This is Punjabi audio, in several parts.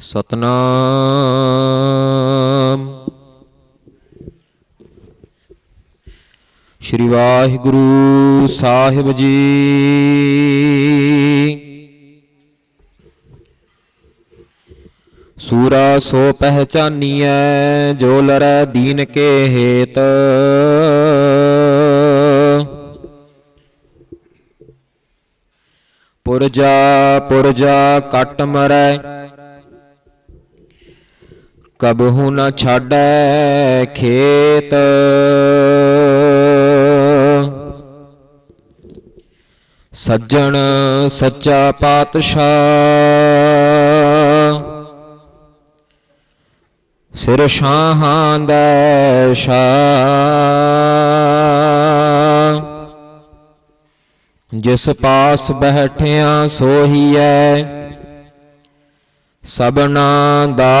ਸਤਨਾਮ। ਸ਼੍ਰੀ ਵਾਹਿਗੁਰੂ ਸਾਹਿਬ ਜੀ। ਸੂਰਾ ਸੋ ਪਹਿਚਾਨੀਐ, ਜੋ ਲਰੈ ਦੀਨ ਕੇ ਹੇਤ। ਪੁਰਜਾ ਪੁਰਜਾ ਕਟ ਮਰੈ ਕਬਹੂ ਨ ਛਾੜੈ ਖੇਤ? ਸੱਜਣ ਸੱਚਾ ਪਾਤਸ਼ਾਹ। ਸਿਰ ਸ਼ਾਹਾਂ ਦਾ ਸ਼ਾਹ। ਜਿਸ ਪਾਸ ਬੈਠਿਆ ਸੋਹੀਐ ਸਬਨਾ ਦਾ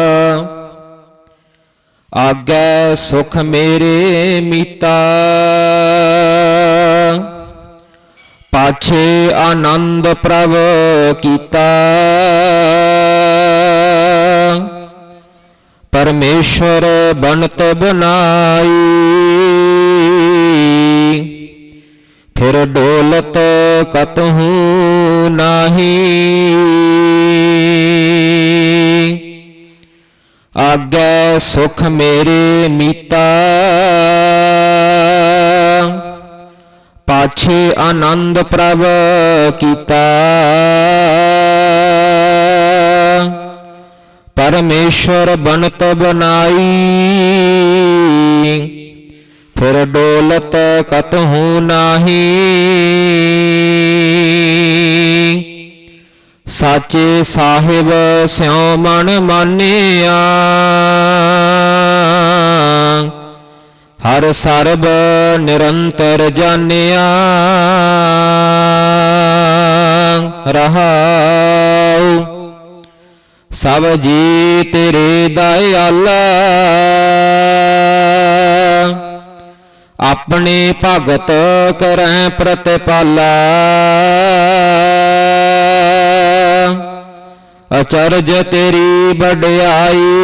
ਆਗੈ ਸੁਖ ਮੇਰੇ ਮੀਤਾ। ਪਾਛੇ ਆਨੰਦ ਪ੍ਰਭ ਕੀਤਾ। ਪਰਮੇਸ਼ਰ ਬਣਤ ਬਨਾਈ ਫਿਰ ਡੋਲਤ ਕਤਹੂ ਨਾਹੀ ਸੁਖ ਮੇਰੇ ਮੀਤਾ। ਪਾਛੇ ਆਨੰਦ ਪ੍ਰਭ ਕੀਤਾ। ਪਰਮੇਸ਼ਰ ਬਣਤ ਬਨਾਈ। ਫਿਰ ਡੋਲਤ ਕਤਹੂ ਨਾਹੀ। ਸਾਚੇ ਸਾਹਿਬ ਸਿਉ ਮਨ ਮਾਨਿਆ। ਹਰ ਸਰਬ ਨਿਰੰਤਰ ਜਾਣਿਆ। ਰਹਾਉ। ਸਭ ਜੀ ਤੇਰੇ ਦਇਆਲਾ। ਆਪਣੇ ਭਗਤ ਕਰੈ ਪ੍ਰਤਿਪਾਲਾ। ਅਚਰਜ ਤੇਰੀ ਵਡਿਆਈ।